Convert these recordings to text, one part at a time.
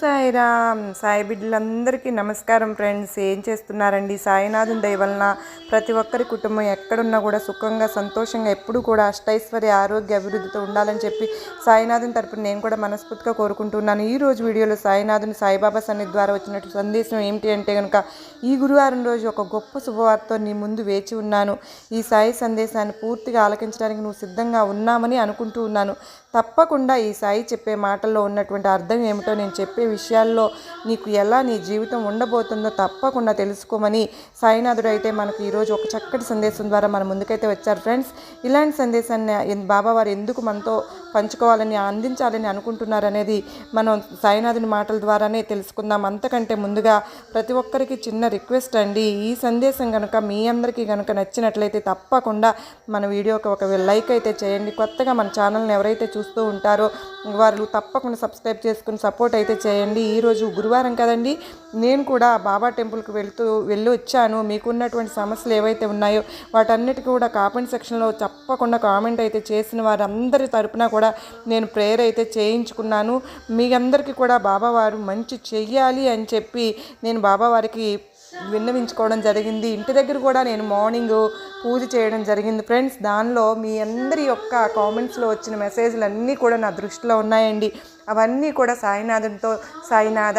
సాయిరామ్. సాయి బిడ్డలందరికీ నమస్కారం ఫ్రెండ్స్. ఏం చేస్తున్నారండి? సాయినాథుని దయవలన ప్రతి ఒక్కరి కుటుంబం ఎక్కడున్నా కూడా సుఖంగా సంతోషంగా ఎప్పుడూ కూడా అష్టైశ్వర్య ఆరోగ్య అభివృద్ధితో ఉండాలని చెప్పి సాయినాథుని తరపున నేను కూడా మనస్ఫూర్తిగా కోరుకుంటున్నాను ఈ రోజు వీడియోలో సాయినాథుని సాయిబాబా సన్నిధి ద్వారా వచ్చినట్టు సందేశం ఏమిటి అంటే కనుక ఈ గురువారం రోజు ఒక గొప్ప శుభవార్తతో నీ ముందు వేచి ఉన్నాను. ఈ సాయి సందేశాన్ని పూర్తిగా ఆలకించడానికి నువ్వు సిద్ధంగా ఉన్నామని అనుకుంటూ ఉన్నాను. తప్పకుండా ఈ సాయి చెప్పే మాటల్లో ఉన్నటువంటి అర్థం ఏమిటో నేను చెప్పి విషయాల్లో నీకు ఎలా నీ జీవితం ఉండబోతుందో తప్పకుండా తెలుసుకోమని సాయినాథుడు అయితే మనకు ఈరోజు ఒక చక్కటి సందేశం ద్వారా మన ముందుకైతే వచ్చారు. ఫ్రెండ్స్ ఇలాంటి సందేశాన్ని బాబావారు బాబా వారు ఎందుకు మనతో పంచుకోవాలని అందించాలని అనుకుంటున్నారు అనేది మనం సాయినాథుని మాటల ద్వారానే తెలుసుకుందాం. అంతకంటే ముందుగా ప్రతి ఒక్కరికి చిన్న రిక్వెస్ట్ అండి. ఈ సందేశం కనుక మీ అందరికీ కనుక నచ్చినట్లయితే తప్పకుండా మన వీడియోకి ఒక లైక్ అయితే చేయండి. కొత్తగా మన ఛానల్ని ఎవరైతే చూస్తూ ఉంటారో వారు తప్పకుండా సబ్స్క్రైబ్ చేసుకుని సపోర్ట్ అయితే చేయండి. ఈరోజు గురువారం కదండి నేను కూడా బాబా టెంపుల్కి వెళ్తూ వెళ్ళి వచ్చాను. మీకున్నటువంటి సమస్యలు ఏవైతే ఉన్నాయో వాటన్నిటికీ కూడా కామెంట్ సెక్షన్లో తప్పకుండా కామెంట్ అయితే చేసిన వారందరి తరపున కూడా నేను ప్రేయర్ అయితే చేయించుకున్నాను. మీ అందరికీ కూడా బాబా వారు మంచి చెయ్యాలి అని చెప్పి నేను బాబా వారికి విన్నవించుకోవడం జరిగింది. ఇంటి దగ్గర కూడా నేను మార్నింగ్ పూజ చేయడం జరిగింది. ఫ్రెండ్స్ దానిలో మీ అందరి యొక్క కామెంట్స్లో వచ్చిన మెసేజ్లు అన్నీ కూడా నా దృష్టిలో ఉన్నాయండి. అవన్నీ కూడా సాయినాథంతో సాయినాథ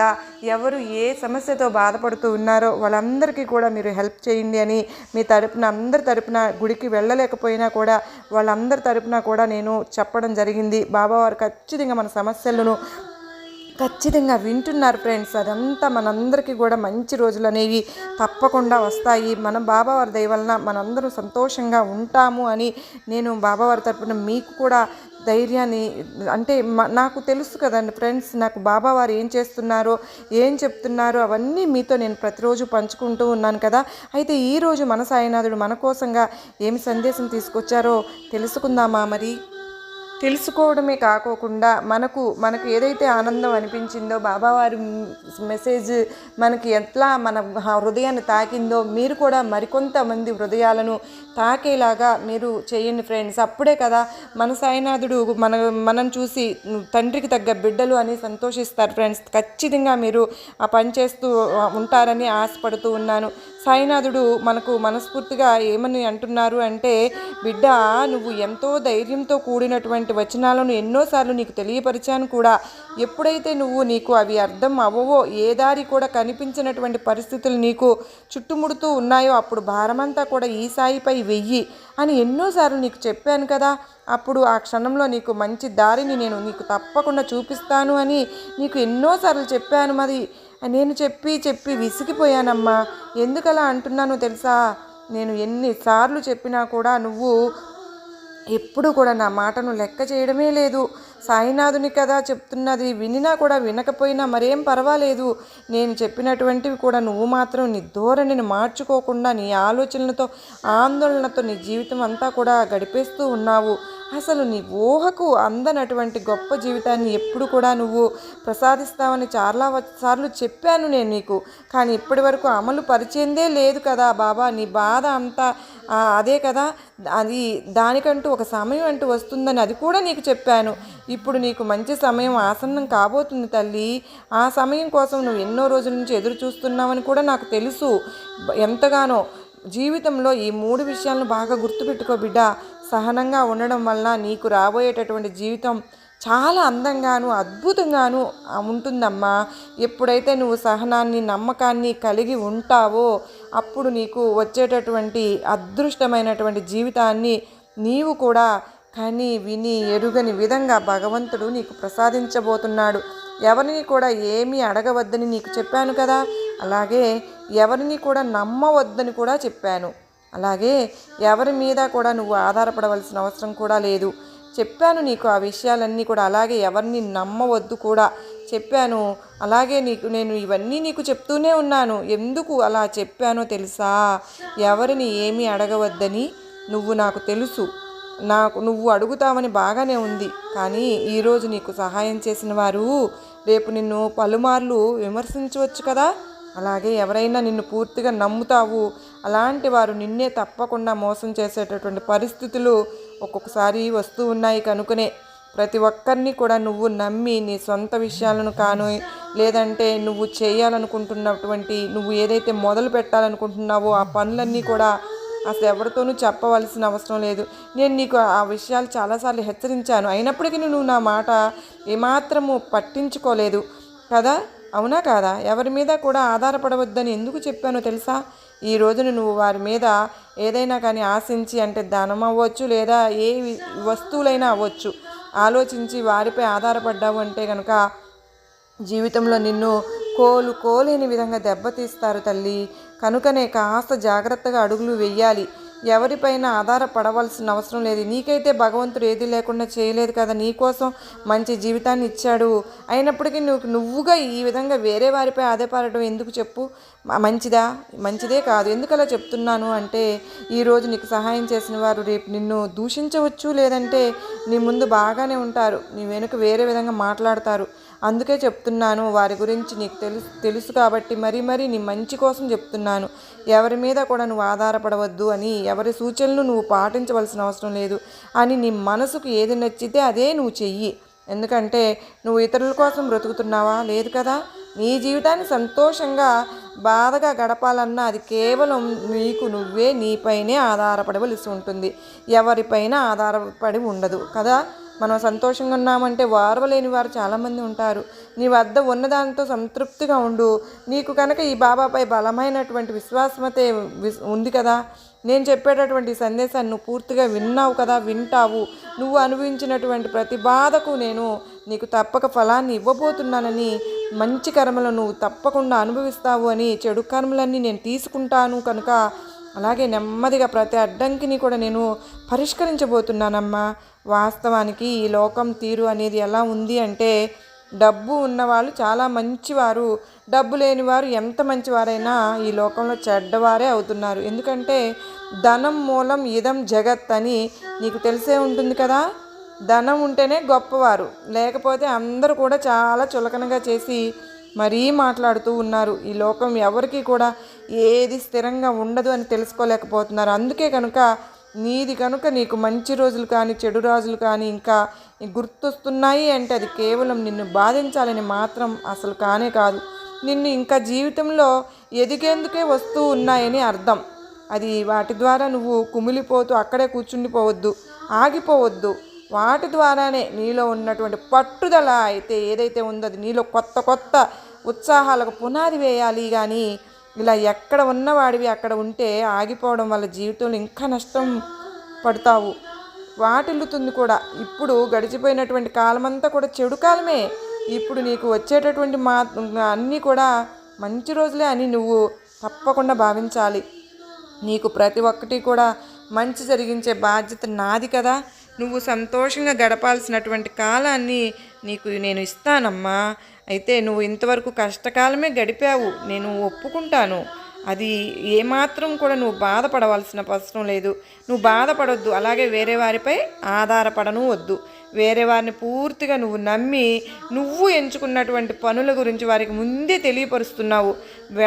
ఎవరు ఏ సమస్యతో బాధపడుతూ ఉన్నారో వాళ్ళందరికీ కూడా మీరు హెల్ప్ చేయండి అని మీ తరపున అందరి తరపున గుడికి వెళ్ళలేకపోయినా కూడా వాళ్ళందరి తరపున కూడా నేను చెప్పడం జరిగింది. బాబావారు ఖచ్చితంగా మన సమస్యలను ఖచ్చితంగా వింటున్నారు ఫ్రెండ్స్ అదంతా మనందరికీ కూడా మంచి రోజులు అనేవి తప్పకుండా వస్తాయి. మన బాబావారి దయ వలన మనందరం సంతోషంగా ఉంటాము అని నేను బాబావారి తరపున మీకు కూడా ధైర్యాన్ని అంటే మ- నాకు తెలుసు కదండి ఫ్రెండ్స్ నాకు బాబావారు ఏం చేస్తున్నారో ఏం చెప్తున్నారో అవన్నీ మీతో నేను ప్రతిరోజు పంచుకుంటూ ఉన్నాను కదా. అయితే ఈరోజు మన సాయినాథుడు మన కోసంగా ఏమి సందేశం తీసుకొచ్చారో తెలుసుకుందామా మరి? తెలుసుకోవడమే కాకోకుండా మనకు మనకు ఏదైతే ఆనందం అనిపించిందో బాబావారి మెసేజ్ మనకి ఎట్లా మన హృదయాన్ని తాకిందో మీరు కూడా మరికొంతమంది హృదయాలను తాకేలాగా మీరు చేయండి ఫ్రెండ్స్. అప్పుడే కదా మన సాయినాథుడు మన మనం చూసి తండ్రికి తగ్గ బిడ్డలు అని సంతోషిస్తారు ఫ్రెండ్స్. ఖచ్చితంగా మీరు ఆ పని చేస్తూ ఉంటారని ఆశపడుతూ ఉన్నాను. సాయినాథుడు మనకు మనస్ఫూర్తిగా ఏమని అంటున్నారు అంటే బిడ్డ నువ్వు ఎంతో ధైర్యంతో కూడినటువంటి వచనాలను ఎన్నోసార్లు నీకు తెలియపరిచాను కూడా. ఎప్పుడైతే నువ్వు నీకు అవి అర్థం అవ్వవో ఏ దారి కూడా కనిపించినటువంటి పరిస్థితులు నీకు చుట్టుముడుతూ ఉన్నాయో అప్పుడు భారమంతా కూడా ఈ సాయిపై వెయ్యి అని ఎన్నోసార్లు నీకు చెప్పాను కదా. అప్పుడు ఆ క్షణంలో నీకు మంచి దారిని నేను నీకు తప్పకుండా చూపిస్తాను అని నీకు ఎన్నోసార్లు చెప్పాను మరి. నేను చెప్పి చెప్పి విసిగిపోయానమ్మా. ఎందుకలా అంటున్నానో తెలుసా? నేను ఎన్నిసార్లు చెప్పినా కూడా నువ్వు ఎప్పుడు కూడా నా మాటను లెక్క చేయడమే లేదు. సాయినాథుని కదా చెప్తున్నది వినినా కూడా వినకపోయినా మరేం పర్వాలేదు. నేను చెప్పినటువంటివి కూడా నువ్వు మాత్రం నీ ధోరణిని మార్చుకోకుండా నీ ఆలోచనలతో ఆందోళనతో నీ జీవితం అంతా కూడా గడిపేస్తూ ఉన్నావు. అసలు నీ ఊహకు అందనటువంటి గొప్ప జీవితాన్ని ఎప్పుడు కూడా నువ్వు ప్రసాదిస్తావని చాలా సార్లు చెప్పాను నేను నీకు. కానీ ఇప్పటి వరకు అమలు పరిచేందే లేదు కదా బాబా. నీ బాధ అంతా అదే కదా. అది దానికంటూ ఒక సమయం అంటూ వస్తుందని అది కూడా నీకు చెప్పాను. ఇప్పుడు నీకు మంచి సమయం ఆసన్నం కాబోతుంది తల్లి. ఆ సమయం కోసం నువ్వు ఎన్నో రోజుల నుంచి ఎదురు చూస్తున్నావని కూడా నాకు తెలుసు. ఎంతగానో జీవితంలో ఈ మూడు విషయాలను బాగా గుర్తుపెట్టుకో బిడ్డ. సహనంగా ఉండడం వలన నీకు రాబోయేటటువంటి జీవితం చాలా అందంగాను అద్భుతంగాను ఉంటుందమ్మా. ఎప్పుడైతే నువ్వు సహనాన్ని నమ్మకాన్ని కలిగి ఉంటావో అప్పుడు నీకు వచ్చేటటువంటి అదృష్టమైనటువంటి జీవితాన్ని నీవు కూడా కని విని ఎరుగని విధంగా భగవంతుడు నీకు ప్రసాదించబోతున్నాడు. ఎవరిని కూడా ఏమీ అడగవద్దని నీకు చెప్పాను కదా? అలాగే ఎవరిని కూడా నమ్మవద్దని కూడా చెప్పాను. అలాగే ఎవరి మీద కూడా నువ్వు ఆధారపడవలసిన అవసరం కూడా లేదు. చెప్పాను నీకు ఆ విషయాలన్నీ కూడా అలాగే ఎవరిని నమ్మవద్దు కూడా చెప్పాను. అలాగే నీకు నేను ఇవన్నీ నీకు చెప్తూనే ఉన్నాను. ఎందుకు అలా చెప్పానో తెలుసా? ఎవరిని ఏమీ అడగవద్దని నువ్వు నాకు తెలుసు. నాకు నువ్వు అడుగుతావని బాగానే ఉంది. కానీ ఈరోజు నీకు సహాయం చేసిన వారు రేపు నిన్ను పలుమార్లు విమర్శించవచ్చు కదా? అలాగే ఎవరైనా నిన్ను పూర్తిగా నమ్ముతావు. అలాంటి వారు నిన్నే తప్పకుండా మోసం చేసేటటువంటి పరిస్థితులు ఒక్కొక్కసారి వస్తూ ఉన్నాయి కనుకనే. ప్రతి ఒక్కరిని కూడా నువ్వు నమ్మి నీ సొంత విషయాలను కాను లేదంటే నువ్వు చేయాలనుకుంటున్నటువంటి నువ్వు ఏదైతే మొదలు పెట్టాలనుకుంటున్నావో ఆ పనులన్నీ కూడా అసలు ఎవరితోనూ చెప్పవలసిన అవసరం లేదు. నేను నీకు ఆ విషయాలు చాలాసార్లు హెచ్చరించాను. అయినప్పటికీ నువ్వు నా మాట ఏమాత్రము పట్టించుకోలేదు. కదా? అవునా కాదా? ఎవరి మీద కూడా ఆధారపడవద్దని ఎందుకు చెప్పానో తెలుసా? ఈ రోజున నువ్వు వారి మీద ఏదైనా కానీ ఆశించి అంటే ధనం అవ్వచ్చు లేదా ఏ వస్తువులైనా అవ్వచ్చు. ఆలోచించి వారిపై ఆధారపడ్డావు అంటే కనుక జీవితంలో నిన్ను కోలు కోలేని విధంగా దెబ్బతీస్తారు తల్లి. కనుకనే కాస్త జాగ్రత్తగా అడుగులు వెయ్యాలి ఎవరిపైన ఆధారపడవలసిన అవసరం లేదు. నీకైతే భగవంతుడు ఏది లేకుండా చేయలేదు కదా. నీకోసం మంచి జీవితాన్ని ఇచ్చాడు. అయినప్పటికీ నువ్వు నువ్వుగా ఈ విధంగా వేరే వారిపై ఆధారపడడం ఎందుకు చెప్పు? మంచిదా? మంచిదే కాదు. ఎందుకు అలా చెప్తున్నాను అంటే ఈరోజు నీకు సహాయం చేసిన వారు రేపు నిన్ను దూషించవచ్చు లేదంటే నీ ముందు బాగానే ఉంటారు. నీ వెనుక వేరే విధంగా మాట్లాడతారు. అందుకే చెప్తున్నాను వారి గురించి నీకు తెలుసు తెలుసు కాబట్టి మరీ మరీ నీ మంచి కోసం చెప్తున్నాను. ఎవరి మీద కూడా నువ్వు ఆధారపడవద్దు అని ఎవరి సూచనలు నువ్వు పాటించవలసిన అవసరం లేదు అని నీ మనసుకు ఏది నచ్చితే అదే నువ్వు చెయ్యి. ఎందుకంటే నువ్వు ఇతరుల కోసం బ్రతుకుతున్నావా? లేదు కదా? నీ జీవితాన్ని సంతోషంగా బాధగా గడపాలన్నా అది కేవలం నీకు నువ్వే నీపైనే ఆధారపడవలసి ఉంటుంది. ఎవరిపైన ఆధారపడి ఉండదు కదా? మనం సంతోషంగా ఉన్నామంటే ఓర్వలేని వారు చాలామంది ఉంటారు. నీ వద్ద ఉన్నదానితో సంతృప్తిగా ఉండు. నీకు కనుక ఈ బాబాపై బలమైనటువంటి విశ్వాసమతే ఉంది కదా? నేను చెప్పేటటువంటి సందేశాన్ని నువ్వు పూర్తిగా విన్నావు కదా? వింటావు. నువ్వు అనుభవించినటువంటి ప్రతి బాధకు నేను నీకు తప్పక ఫలాన్ని ఇవ్వబోతున్నానని మంచి కర్మలు నువ్వు తప్పకుండా అనుభవిస్తావు అని చెడు కర్మలన్నీ నేను తీసుకుంటాను కనుక అలాగే నెమ్మదిగా ప్రతి అడ్డంకిని కూడా నేను పరిష్కరించబోతున్నానమ్మా. వాస్తవానికి ఈ లోకం తీరు అనేది ఎలా ఉంది అంటే డబ్బు ఉన్నవాళ్ళు చాలా మంచివారు. డబ్బు లేనివారు ఎంత మంచివారైనా ఈ లోకంలో చెడ్డవారే అవుతున్నారు. ఎందుకంటే ధనం మూలం ఇదం జగత్ అని నీకు తెలిసే ఉంటుంది కదా? ధనం ఉంటేనే గొప్పవారు. లేకపోతే అందరూ కూడా చాలా చులకనగా చేసి మరీ మాట్లాడుతూ ఉన్నారు. ఈ లోకం ఎవరికి కూడా ఏది స్థిరంగా ఉండదు అని తెలుసుకోలేకపోతున్నారు. అందుకే కనుక నీది కనుక నీకు మంచి రోజులు కానీ చెడు రోజులు కానీ ఇంకా గుర్తొస్తున్నాయి అంటే అది కేవలం నిన్ను బాధించాలని మాత్రం అసలు కానే కాదు. నిన్ను ఇంకా జీవితంలో ఎదిగేందుకే వస్తూ ఉన్నాయని అర్థం. అది వాటి ద్వారా నువ్వు కుమిలిపోతూ అక్కడే కూర్చుండిపోవద్దు ఆగిపోవద్దు. వాటి ద్వారానే నీలో ఉన్నటువంటి పట్టుదల అయితే ఏదైతే ఉందో అది నీలో కొత్త కొత్త ఉత్సాహాలకు పునాది వేయాలి కానీ ఇలా ఎక్కడ ఉన్నవాడివి అక్కడ ఉంటే ఆగిపోవడం వల్ల జీవితంలో ఇంకా నష్టం పడతావు. వాటిల్లుతుంది కూడా. ఇప్పుడు గడిచిపోయినటువంటి కాలమంతా కూడా చెడు కాలమే. ఇప్పుడు నీకు వచ్చేటటువంటి మా అన్నీ కూడా మంచి రోజులే అని నువ్వు తప్పకుండా భావించాలి. నీకు ప్రతి ఒక్కటి కూడా మంచి జరిగించే బాధ్యత నాది కదా. నువ్వు సంతోషంగా గడపాల్సినటువంటి కాలాన్ని నీకు నేను ఇస్తానమ్మా. అయితే నువ్వు ఇంతవరకు కష్టకాలమే గడిపావు. నేను ఒప్పుకుంటాను. అది ఏమాత్రం కూడా నువ్వు బాధపడవలసిన అవసరం లేదు. నువ్వు బాధపడొద్దు. అలాగే వేరే వారిపై ఆధారపడను వద్దు. వేరే వారిని పూర్తిగా నువ్వు నమ్మి నువ్వు ఎంచుకున్నటువంటి పనుల గురించి వారికి ముందే తెలియపరుస్తున్నావు.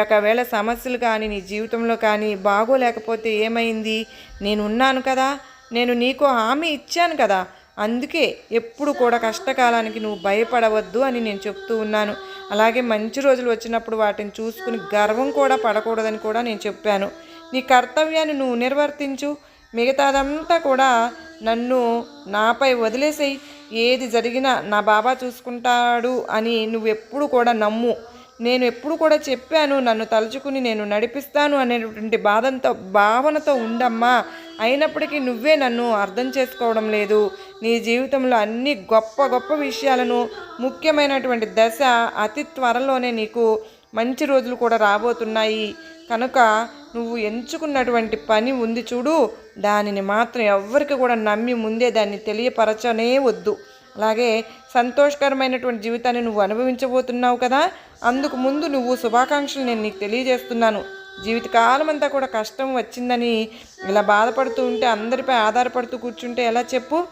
ఒకవేళ సమస్యలు కానీ నీ జీవితంలో కానీ బాగోలేకపోతే ఏమైంది? నేను ఉన్నాను కదా. నేను నీకు హామీ ఇచ్చాను కదా. అందుకే ఎప్పుడు కూడా కష్టకాలానికి నువ్వు భయపడవద్దు అని నేను చెప్తూ ఉన్నాను. అలాగే మంచి రోజులు వచ్చినప్పుడు వాటిని చూసుకుని గర్వం కూడా పడకూడదని కూడా నేను చెప్పాను. నీ కర్తవ్యాన్ని నువ్వు నిర్వర్తించు. మిగతాదంతా కూడా నన్ను నాపై వదిలేసేయి. ఏది జరిగినా నా బాబా చూసుకుంటాడు అని నువ్వు ఎప్పుడు కూడా నమ్ము. నేను ఎప్పుడు కూడా చెప్పాను నన్ను తలుచుకుని నేను నడిపిస్తాను అనేటువంటి బాధంతో భావనతో ఉండమ్మా. అయినప్పటికీ నువ్వే నన్ను అర్థం చేసుకోవడం లేదు. నీ జీవితంలో అన్ని గొప్ప గొప్ప విషయాలను ముఖ్యమైనటువంటి దశ అతి త్వరలోనే నీకు మంచి రోజులు కూడా రాబోతున్నాయి. కనుక నువ్వు ఎంచుకున్నటువంటి పని ఉంది చూడు. దానిని మాత్రం ఎవ్వరికి కూడా నమ్మి ముందే దాన్ని తెలియపరచనే వద్దు. అలాగే సంతోషకరమైనటువంటి జీవితాన్ని నువ్వు అనుభవించబోతున్నావు కదా. అందుకు ముందు నువ్వు శుభాకాంక్షలు నేను నీకు తెలియజేస్తున్నాను. జీవితకాలం అంతా కూడా కష్టం వచ్చిందని ఇలా బాధపడుతూ ఉంటే అందరిపై ఆధారపడుతూ కూర్చుంటే ఎలా చెప్పు?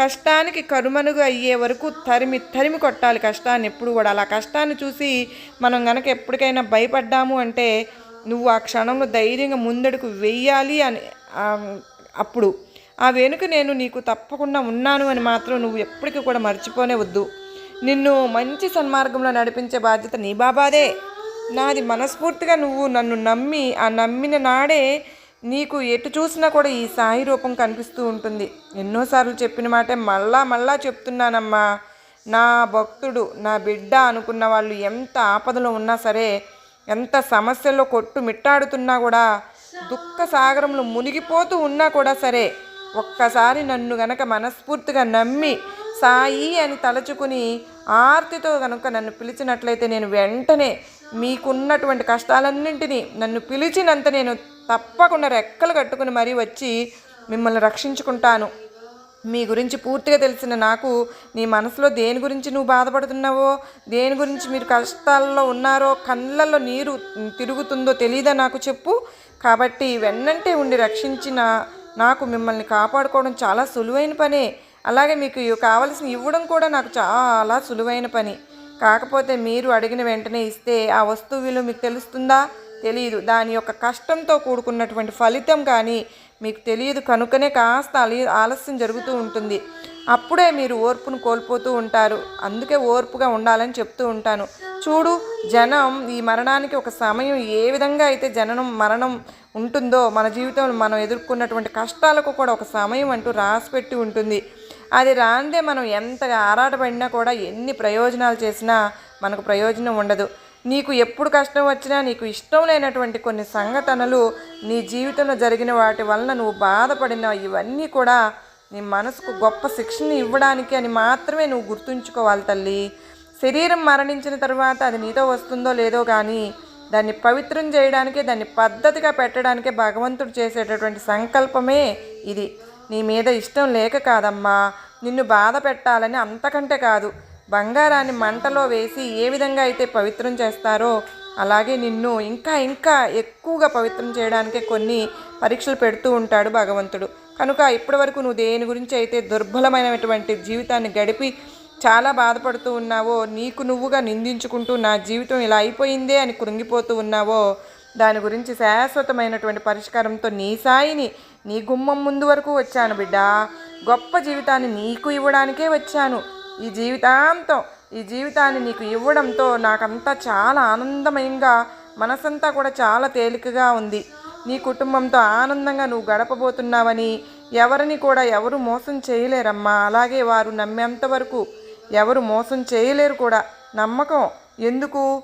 కష్టానికి కరుమనుగు అయ్యే వరకు తరిమి తరిమి కొట్టాలి కష్టాన్ని. ఎప్పుడు కూడా అలా కష్టాన్ని చూసి మనం గనక ఎప్పటికైనా భయపడ్డాము అంటే నువ్వు ఆ క్షణంలో ధైర్యంగా ముందడుగు వెయ్యాలి అని అప్పుడు. ఆ వెనుక నేను నీకు తప్పకుండా ఉన్నాను అని మాత్రం నువ్వు ఎప్పటికీ కూడా మర్చిపోనే వద్దు. నిన్ను మంచి సన్మార్గంలో నడిపించే బాధ్యత నీ బాబాదే. నాది మనస్ఫూర్తిగా నువ్వు నన్ను నమ్మి ఆ నమ్మిన నాడే నీకు ఎటు చూసినా కూడా ఈ సాయి రూపం కనిపిస్తూ ఉంటుంది. ఎన్నోసార్లు చెప్పిన మాటే మళ్ళా మళ్ళా చెప్తున్నానమ్మా. నా భక్తుడు నా బిడ్డ అనుకున్న వాళ్ళు ఎంత ఆపదలో ఉన్నా సరే ఎంత సమస్యల్లో కొట్టు మిట్టాడుతున్నా కూడా దుఃఖ సాగరంలో మునిగిపోతూ ఉన్నా కూడా సరే ఒక్కసారి నన్ను గనక మనస్ఫూర్తిగా నమ్మి సాయి అని తలచుకుని ఆర్తితో కనుక నన్ను పిలిచినట్లయితే నేను వెంటనే మీకున్నటువంటి కష్టాలన్నింటినీ నన్ను పిలిచినంత నేను తప్పకుండా రెక్కలు కట్టుకుని మరీ వచ్చి మిమ్మల్ని రక్షించుకుంటాను. మీ గురించి పూర్తిగా తెలిసిన నాకు నీ మనసులో దేని గురించి నువ్వు బాధపడుతున్నావో దేని గురించి మీరు కష్టాల్లో ఉన్నారో కళ్ళల్లో నీరు తిరుగుతుందో తెలియదా నాకు చెప్పు. కాబట్టి వెన్నంటే ఉండి రక్షించిన నాకు మిమ్మల్ని కాపాడుకోవడం చాలా సులువైన పనే. అలాగే మీకు కావలసిన ఇవ్వడం కూడా నాకు చాలా సులువైన పని. కాకపోతే మీరు అడిగిన వెంటనే ఇస్తే ఆ వస్తువు విలువ మీకు తెలుస్తుందా? తెలియదు దాని యొక్క కష్టంతో కూడుకున్నటువంటి ఫలితం కానీ మీకు తెలియదు కనుకనే కాస్త ఆలస్యం జరుగుతూ ఉంటుంది. అప్పుడే మీరు ఓర్పును కోల్పోతూ ఉంటారు. అందుకే ఓర్పుగా ఉండాలని చెప్తూ ఉంటాను. చూడు జనం ఈ మరణానికి ఒక సమయం ఏ విధంగా అయితే జననం మరణం ఉంటుందో మన జీవితంలో మనం ఎదుర్కొన్నటువంటి కష్టాలకు కూడా ఒక సమయం అంటూ రాసిపెట్టి ఉంటుంది. అది రాందే మనం ఎంతగా ఆరాటపడినా కూడా ఎన్ని ప్రయోజనాలు చేసినా మనకు ప్రయోజనం ఉండదు. నీకు ఎప్పుడు కష్టం వచ్చినా నీకు ఇష్టం లేనటువంటి కొన్ని సంఘటనలు నీ జీవితంలో జరిగిన వాటి వలన నువ్వు బాధపడిన ఇవన్నీ కూడా నీ మనసుకు గొప్ప శిక్షణ ఇవ్వడానికి అని మాత్రమే నువ్వు గుర్తుంచుకోవాలి తల్లి. శరీరం మరణించిన తర్వాత అది నీతో వస్తుందో లేదో కానీ దాన్ని పవిత్రం చేయడానికే దాన్ని పద్ధతిగా పెట్టడానికే భగవంతుడు చేసేటటువంటి సంకల్పమే ఇది. నీ మీద ఇష్టం లేక కాదమ్మా. నిన్ను బాధ పెట్టాలని అంతకంటే కాదు. బంగారాన్ని మంటలో వేసి ఏ విధంగా అయితే పవిత్రం చేస్తారో అలాగే నిన్ను ఇంకా ఇంకా ఎక్కువగా పవిత్రం చేయడానికే కొన్ని పరీక్షలు పెడుతూ ఉంటాడు భగవంతుడు. కనుక ఇప్పటి వరకు నువ్వు దేని గురించి అయితే దుర్బలమైనటువంటి జీవితాన్ని గడిపి చాలా బాధపడుతూ ఉన్నావో నీకు నువ్వుగా నిందించుకుంటూ నా జీవితం ఇలా అయిపోయిందే అని కృంగిపోతూ ఉన్నావో దాని గురించి శాశ్వతమైనటువంటి పరిష్కారంతో నీ సాయిని నీ గుమ్మం ముందు వరకు వచ్చాను బిడ్డ. గొప్ప జీవితాన్ని నీకు ఇవ్వడానికే వచ్చాను. ఈ జీవితాంతం ఈ జీవితాన్ని నీకు ఇవ్వడంతో నాకంతా చాలా ఆనందమయంగా మనసంతా కూడా చాలా తేలికగా ఉంది. నీ కుటుంబంతో ఆనందంగా నువ్వు గడపబోతున్నావని ఎవరిని కూడా ఎవరు మోసం చేయలేరమ్మా. అలాగే వారు నమ్మేంత వరకు ఎవరు మోసం చేయలేరు కూడా. నమ్మకం ఎందుకు?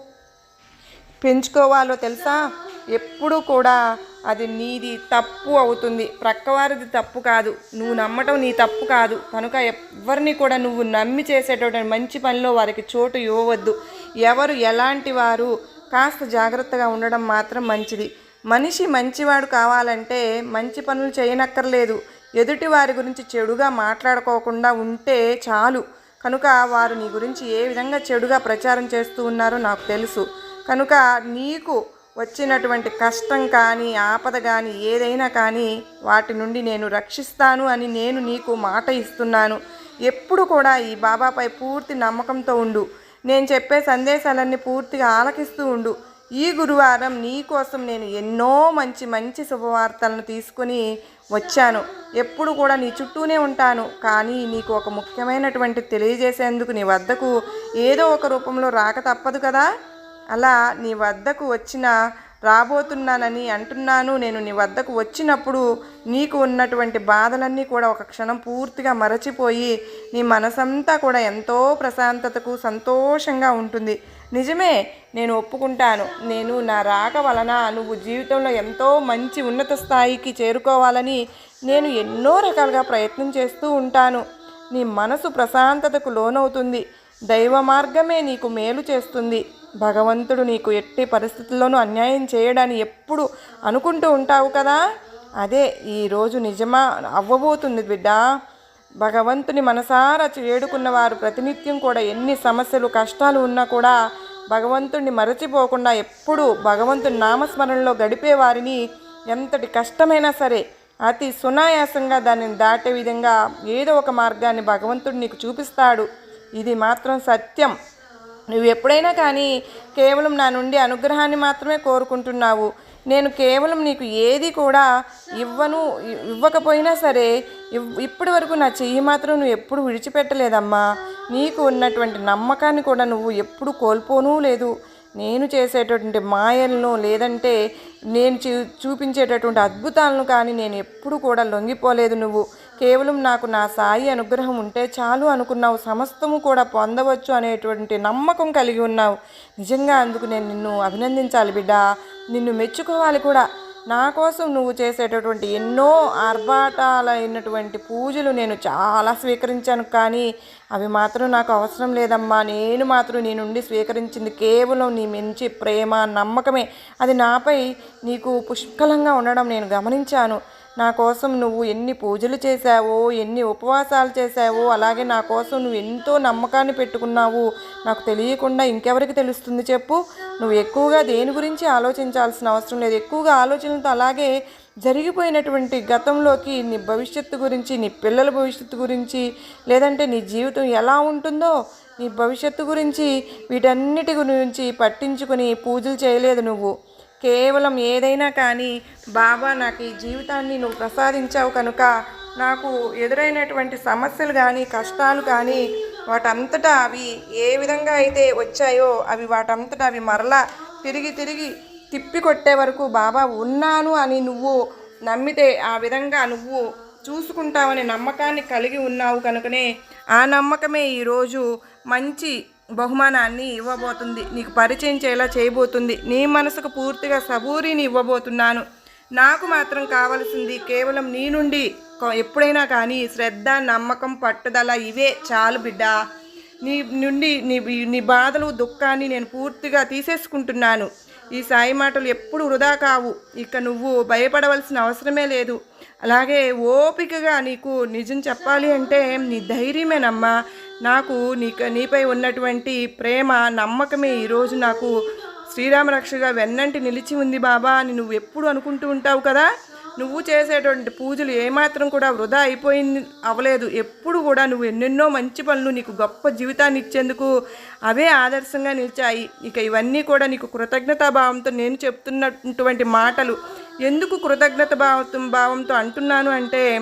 పెంచుకోవాలో తెలుసా? ఎప్పుడూ కూడా అది నీది తప్పు అవుతుంది. ప్రక్కవారిది తప్పు కాదు. నువ్వు నమ్మటం నీ తప్పు కాదు. కనుక ఎవరిని కూడా నువ్వు నమ్మి చేసేటటువంటి మంచి పనిలో వారికి చోటు ఇవ్వవద్దు. ఎవరు ఎలాంటి వారు కాస్త జాగ్రత్తగా ఉండడం మాత్రం మంచిది. మనిషి మంచివాడు కావాలంటే మంచి పనులు చేయనక్కర్లేదు. ఎదుటి వారి గురించి చెడుగా మాట్లాడుకోకుండా ఉంటే చాలు. కనుక వారు నీ గురించి ఏ విధంగా చెడుగా ప్రచారం చేస్తూ ఉన్నారో నాకు తెలుసు. కనుక నీకు వచ్చినటువంటి కష్టం కానీ ఆపద కానీ ఏదైనా కానీ వాటి నుండి నేను రక్షిస్తాను అని నేను నీకు మాట ఇస్తున్నాను. ఎప్పుడు కూడా ఈ బాబాపై పూర్తి నమ్మకంతో ఉండు. నేను చెప్పే సందేశాలన్నీ పూర్తిగా ఆలకిస్తూ ఉండు. ఈ గురువారం నీ కోసం నేను ఎన్నో మంచి మంచి శుభవార్తలను తీసుకుని వచ్చాను. ఎప్పుడు కూడా నీ చుట్టూనే ఉంటాను. కానీ నీకు ఒక ముఖ్యమైనటువంటి తెలియజేసేందుకు నీ వద్దకు ఏదో ఒక రూపంలో రాక తప్పదు కదా? అలా నీ వద్దకు వచ్చిన రాబోతున్నానని అంటున్నాను. నేను నీ వద్దకు వచ్చినప్పుడు నీకు ఉన్నటువంటి బాధలన్నీ కూడా ఒక క్షణం పూర్తిగా మరచిపోయి నీ మనసంతా కూడా ఎంతో ప్రశాంతతకు సంతోషంగా ఉంటుంది. నిజమే నేను ఒప్పుకుంటాను. నేను నా రాక వలన నువ్వు జీవితంలో ఎంతో మంచి ఉన్నత స్థాయికి చేరుకోవాలని నేను ఎన్నో రకాలుగా ప్రయత్నం చేస్తూ ఉంటాను. నీ మనసు ప్రశాంతతకు లోనవుతుంది. దైవ మార్గమే నీకు మేలు చేస్తుంది. భగవంతుడు నీకు ఎట్టి పరిస్థితుల్లోనూ అన్యాయం చేయడాన్ని ఎప్పుడు అనుకుంటూ ఉంటావు కదా? అదే ఈరోజు నిజమా? అవ్వబోతుంది బిడ్డ. భగవంతుని మనసారా వేడుకున్న వారు ప్రతినిత్యం కూడా ఎన్ని సమస్యలు కష్టాలు ఉన్నా కూడా భగవంతుణ్ణి మరచిపోకుండా ఎప్పుడూ భగవంతుని నామస్మరణలో గడిపే వారిని ఎంతటి కష్టమైనా సరే అతి సునాయాసంగా దానిని దాటే విధంగా ఏదో ఒక మార్గాన్ని భగవంతుడు నీకు చూపిస్తాడు. ఇది మాత్రం సత్యం. నువ్వు ఎప్పుడైనా కానీ కేవలం నా నుండి అనుగ్రహాన్ని మాత్రమే కోరుకుంటున్నావు. నేను కేవలం నీకు ఏది కూడా ఇవ్వను ఇవ్వకపోయినా సరే ఇవ్- ఇప్పటి వరకు నా చెయ్యి మాత్రం నువ్వు ఎప్పుడు విడిచిపెట్టలేదమ్మా. నీకు ఉన్నటువంటి నమ్మకాన్ని కూడా నువ్వు ఎప్పుడు కోల్పోనూ లేదు. నేను చేసేటటువంటి మాయలను లేదంటే నేను చూ చూపించేటటువంటి అద్భుతాలను కానీ నేను ఎప్పుడు కూడా లొంగిపోలేదు నువ్వు. కేవలం నాకు నా సాయి అనుగ్రహం ఉంటే చాలు అనుకున్నావు సమస్తము కూడా పొందవచ్చు అనేటువంటి నమ్మకం కలిగి ఉన్నావు. నిజంగా అందుకు నేను నిన్ను అభినందించాలి బిడ్డ. నిన్ను మెచ్చుకోవాలి కూడా. నా కోసం నువ్వు చేసేటటువంటి ఎన్నో ఆర్భాటాలైనటువంటి పూజలు నేను చాలా స్వీకరించాను కానీ అవి మాత్రం నాకు అవసరం లేదమ్మా. నేను మాత్రం నీ నుండి స్వీకరించింది కేవలం నీ మంచి ప్రేమ నమ్మకమే. అది నాపై నీకు పుష్కలంగా ఉండడం నేను గమనించాను. నా కోసం నువ్వు ఎన్ని పూజలు చేశావో ఎన్ని ఉపవాసాలు చేశావో అలాగే నా కోసం నువ్వు ఎంతో నమ్మకాన్ని పెట్టుకున్నావు. నాకు తెలియకుండా ఇంకెవరికి తెలుస్తుంది చెప్పు. నువ్వు ఎక్కువగా దేని గురించి ఆలోచించాల్సిన అవసరం లేదు. ఎక్కువగా ఆలోచనలతో అలాగే జరిగిపోయినటువంటి గతంలోకి నీ భవిష్యత్తు గురించి నీ పిల్లల భవిష్యత్తు గురించి లేదంటే నీ జీవితం ఎలా ఉంటుందో నీ భవిష్యత్తు గురించి వీటన్నిటి గురించి పట్టించుకుని పూజలు చేయలేదు నువ్వు. కేవలం ఏదైనా కానీ బాబా నాకు ఈ జీవితాన్ని నువ్వు ప్రసాదించావు కనుక నాకు ఎదురైనటువంటి సమస్యలు కానీ కష్టాలు కానీ వాటంతటా అవి ఏ విధంగా అయితే వచ్చాయో అవి వాటంతటా అవి మరలా తిరిగి తిరిగి తిప్పి కొట్టే వరకు బాబా ఉన్నాను అని నువ్వు నమ్మితే ఆ విధంగా నువ్వు చూసుకుంటావనే నమ్మకాన్ని కలిగి ఉన్నావు కనుకనే ఆ నమ్మకమే ఈరోజు మంచి బహుమానాన్ని ఇవ్వబోతుంది. నీకు పరిచయం చేయాలా చేయబోతుంది. నీ మనసుకు పూర్తిగా సబూరిని ఇవ్వబోతున్నాను. నాకు మాత్రం కావలసింది కేవలం నీ నుండి. ఎప్పుడైనా కానీ శ్రద్ధ నమ్మకం పట్టుదల ఇవే చాలు బిడ్డ. నీ నుండి నీ నీ బాధలు దుఃఖాన్ని నేను పూర్తిగా తీసేసుకుంటున్నాను. ఈ సాయి మాటలు ఎప్పుడు వృధా కావు. ఇక నువ్వు భయపడవలసిన అవసరమే లేదు. అలాగే ఓపికగా నీకు నిజం చెప్పాలి అంటే నీ ధైర్యమేనమ్మా. నాకు నీ నీపై ఉన్నటువంటి ప్రేమ నమ్మకమే ఈరోజు నాకు శ్రీరామ రక్షగా వెన్నంటి నిలిచి ఉంది బాబా అని నువ్వు ఎప్పుడు అనుకుంటూ ఉంటావు కదా? నువ్వు చేసేటువంటి పూజలు ఏమాత్రం కూడా వృధా అయిపోయింది అవ్వలేదు ఎప్పుడు కూడా నువ్వు ఎన్నెన్నో మంచి పనులు నీకు గొప్ప జీవితాన్ని ఇచ్చేందుకు అవే ఆదర్శంగా నిలిచాయి. ఇక ఇవన్నీ కూడా నీకు కృతజ్ఞతా భావంతో నేను చెప్తున్నటువంటి మాటలు. ఎందుకు కృతజ్ఞత భావం భావంతో అంటున్నాను అంటే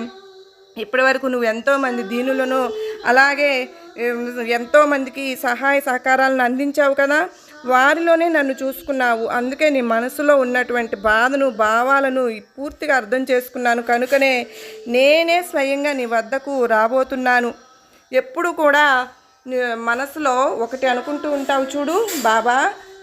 ఇప్పటివరకు నువ్వు ఎంతోమంది దీనులను అలాగే ఎంతోమందికి సహాయ సహకారాలను అందించావు కదా. వారిలోనే నన్ను చూసుకున్నావు. అందుకే నీ మనసులో ఉన్నటువంటి బాధను భావాలను పూర్తిగా అర్థం చేసుకున్నాను. కనుకనే నేనే స్వయంగా నీ వద్దకు రాబోతున్నాను. ఎప్పుడు కూడా మనసులో ఒకటి అనుకుంటూ ఉంటావు చూడు బాబా.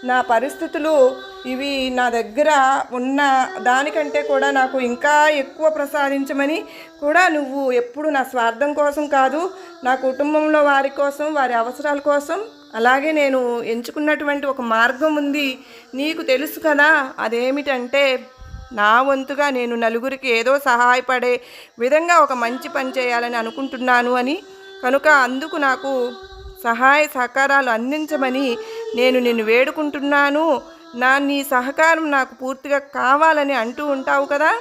నా పరిస్థితులు ఇవి నా దగ్గర ఉన్న దానికంటే కూడా నాకు ఇంకా ఎక్కువ ప్రసాదించమని కూడా నువ్వు ఎప్పుడు నా స్వార్థం కోసం కాదు నా కుటుంబంలో వారి కోసం వారి అవసరాల కోసం. అలాగే నేను ఎంచుకున్నటువంటి ఒక మార్గం ఉంది. నీకు తెలుసు కదా అదేమిటంటే నా వంతుగా నేను నలుగురికి ఏదో సహాయపడే విధంగా ఒక మంచి పని చేయాలని అనుకుంటున్నాను అని. కనుక అందుకు నాకు సహాయ సహకారాలు అందించమని నేను నిన్ను వేడుకుంటున్నాను. నా నీ సహకారం నాకు పూర్తిగా కావాలని అంటూ ఉంటావు కదా?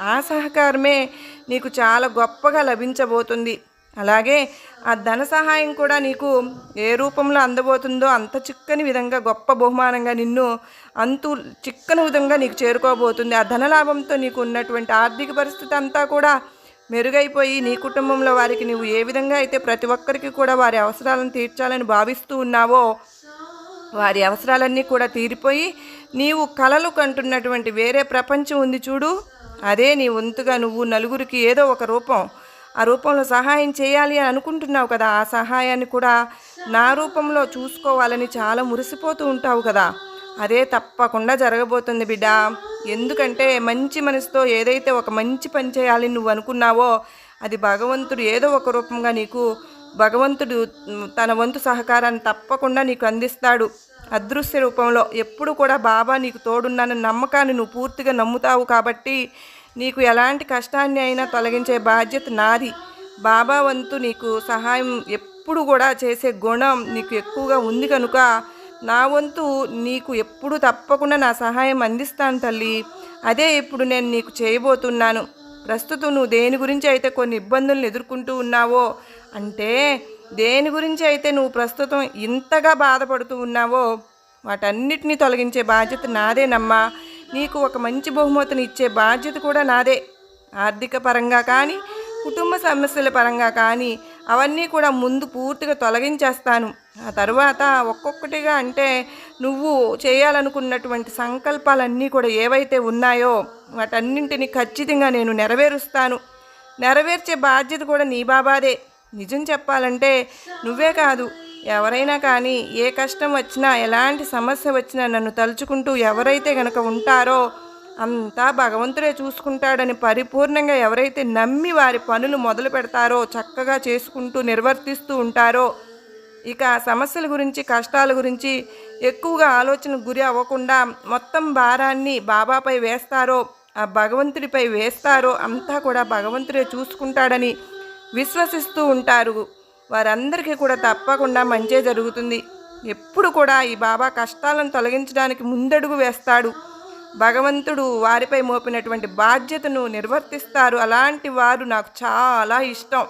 ఆ సహకారమే నీకు చాలా గొప్పగా లభించబోతుంది. అలాగే ఆ ధన సహాయం కూడా నీకు ఏ రూపంలో అందబోతుందో అంత చిక్కని విధంగా గొప్ప బహుమానంగా నిన్ను అంతు చిక్కని విధంగా నీకు చేరుకోబోతుంది. ఆ ధనలాభంతో నీకు ఉన్నటువంటి ఆర్థిక పరిస్థితి అంతా కూడా మెరుగైపోయి నీ కుటుంబంలో వారికి నువ్వు ఏ విధంగా అయితే ప్రతి ఒక్కరికి కూడా వారి అవసరాలను తీర్చాలని భావిస్తూ ఉన్నావో వారి అవసరాలన్నీ కూడా తీరిపోయి నీవు కలలు కంటున్నటువంటి వేరే ప్రపంచం ఉంది చూడు. అదే నీ వంతుగా నువ్వు నలుగురికి ఏదో ఒక రూపం ఆ రూపంలో సహాయం చేయాలి అని అనుకుంటున్నావు కదా. ఆ సహాయాన్ని కూడా నా రూపంలో చూసుకోవాలని చాలా మురిసిపోతూ ఉంటావు కదా. అదే తప్పకుండా జరగబోతుంది బిడ్డ. ఎందుకంటే మంచి మనసుతో ఏదైతే ఒక మంచి పని చేయాలి నువ్వు అనుకున్నావో అది భగవంతుడు ఏదో ఒక రూపంగా నీకు భగవంతుడు తన వంతు సహకారాన్ని తప్పకుండా నీకు అందిస్తాడు. అదృశ్య రూపంలో ఎప్పుడు కూడా బాబా నీకు తోడున్నాన నమ్మకాన్ని నువ్వు పూర్తిగా నమ్ముతావు కాబట్టి నీకు ఎలాంటి కష్టాన్ని అయినా తొలగించే బాధ్యత నాది. బాబా వంతు నీకు సహాయం ఎప్పుడు కూడా చేసే గుణం నీకు ఎక్కువగా ఉంది కనుక నా వంతు నీకు ఎప్పుడు తప్పకుండా నా సహాయం అందిస్తాను తల్లి. అదే ఇప్పుడు నేను నీకు చేయబోతున్నాను. ప్రస్తుతం నువ్వు దేని గురించి అయితే కొన్ని ఇబ్బందులను ఎదుర్కొంటూ ఉన్నావో అంటే దేని గురించి అయితే నువ్వు ప్రస్తుతం ఇంతగా బాధపడుతూ ఉన్నావో వాటన్నిటినీ తొలగించే బాధ్యత నాదేనమ్మా నీకు ఒక మంచి బహుమతిని ఇచ్చే బాధ్యత కూడా నాదే. ఆర్థిక పరంగా కానీ కుటుంబ సమస్యల పరంగా కానీ అవన్నీ కూడా ముందు పూర్తిగా తొలగించేస్తాను. ఆ తర్వాత ఒక్కొక్కటిగా అంటే నువ్వు చేయాలనుకున్నటువంటి సంకల్పాలన్నీ కూడా ఏవైతే ఉన్నాయో వాటన్నింటినీ ఖచ్చితంగా నేను నెరవేరుస్తాను. నెరవేర్చే బాధ్యత కూడా నీ బాబాదే. నిజం చెప్పాలంటే నువ్వే కాదు. ఎవరైనా కానీ ఏ కష్టం వచ్చినా ఎలాంటి సమస్య వచ్చినా నన్ను తలుచుకుంటూ ఎవరైతే గనక ఉంటారో అంతా భగవంతుడే చూసుకుంటాడని పరిపూర్ణంగా ఎవరైతే నమ్మి వారి పనులు మొదలు పెడతారో చక్కగా చేసుకుంటూ నిర్వర్తిస్తూ ఉంటారో ఇక సమస్యల గురించి కష్టాల గురించి ఎక్కువగా ఆలోచన గురి అవ్వకుండా మొత్తం భారాన్ని బాబాపై వేస్తారో ఆ భగవంతుడిపై వేస్తారో అంతా కూడా భగవంతుడే చూసుకుంటాడని విశ్వసిస్తూ ఉంటారు. వారందరికీ కూడా తప్పకుండా మంచే జరుగుతుంది. ఎప్పుడు కూడా ఈ బాబా కష్టాలను తొలగించడానికి ముందడుగు వేస్తాడు. భగవంతుడు వారిపై మోపినటువంటి బాధ్యతను నిర్వర్తిస్తారు. అలాంటి వారు నాకు చాలా ఇష్టం.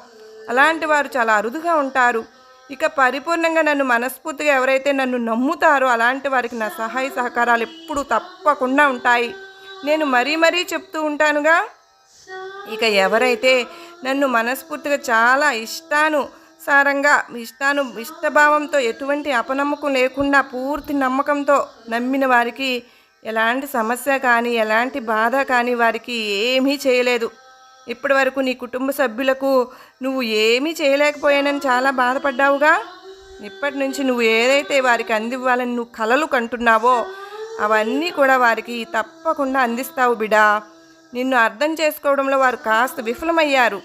అలాంటి వారు చాలా అరుదుగా ఉంటారు. ఇక పరిపూర్ణంగా నన్ను మనస్ఫూర్తిగా ఎవరైతే నన్ను నమ్ముతారో అలాంటి వారికి నా సహాయ సహకారాలు ఎప్పుడూ తప్పకుండా ఉంటాయి. నేను మరీ మరీ చెప్తూ ఉంటానుగా. ఇక ఎవరైతే నన్ను మనస్ఫూర్తిగా చాలా ఇష్టాను సారంగా ఇష్టాను ఇష్టభావంతో ఎటువంటి అపనమ్మకం లేకుండా పూర్తి నమ్మకంతో నమ్మిన వారికి ఎలాంటి సమస్య కానీ ఎలాంటి బాధ కానీ వారికి ఏమీ చేయలేదు. ఇప్పటి వరకు నీ కుటుంబ సభ్యులకు నువ్వు ఏమీ చేయలేకపోయానని చాలా బాధపడ్డావుగా? ఇప్పటి నుంచి నువ్వు ఏదైతే వారికి అందివ్వాలని నువ్వు కలలు కంటున్నావో అవన్నీ కూడా వారికి తప్పకుండా అందిస్తావు బిడా. నిన్ను అర్థం చేసుకోవడంలో వారు కాస్త విఫలమయ్యారు.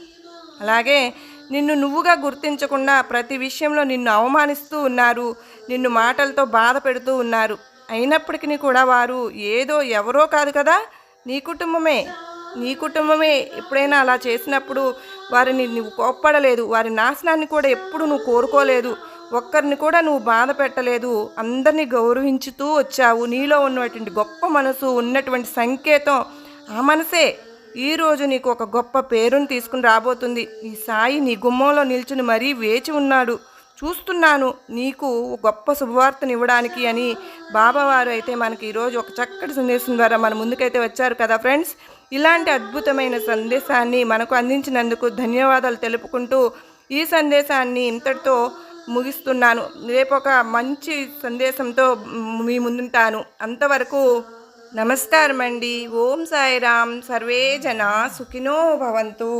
అలాగే నిన్ను నువ్వుగా గుర్తించకుండా ప్రతి విషయంలో నిన్ను అవమానిస్తూ ఉన్నారు. నిన్ను మాటలతో బాధ పెడుతూ ఉన్నారు. అయినప్పటికీ కూడా వారు ఏదో ఎవరో కాదు కదా నీ కుటుంబమే. నీ కుటుంబమే. ఎప్పుడైనా అలా చేసినప్పుడు వారిని నువ్వు కోప్పడలేదు. వారి నాశనాన్ని కూడా ఎప్పుడు నువ్వు కోరుకోలేదు. ఒక్కరిని కూడా నువ్వు బాధ పెట్టలేదు. అందరినీ గౌరవించుతూ వచ్చావు. నీలో ఉన్నటువంటి గొప్ప మనసు ఉన్నటువంటి సంకేతం ఆ మనసే. ఈరోజు నీకు ఒక గొప్ప పేరును తీసుకుని రాబోతుంది. ఈ సాయి నీ గుమ్మంలో నిల్చుని మరీ వేచి ఉన్నాడు. చూస్తున్నాను నీకు గొప్ప శుభవార్తను ఇవ్వడానికి అని బాబావారు అయితే మనకి ఈరోజు ఒక చక్కటి సందేశం ద్వారా మన ముందుకైతే వచ్చారు కదా ఫ్రెండ్స్. ఇలాంటి అద్భుతమైన సందేశాన్ని మనకు అందించినందుకు ధన్యవాదాలు తెలుపుకుంటూ ఈ సందేశాన్ని ఇంతటితో ముగిస్తున్నాను. రేపు ఒక మంచి సందేశంతో మీ ముందుంటాను. అంతవరకు నమస్కారం అండి ఓం సాయిరామ్. సర్వే జన సుఖినో భవంతు.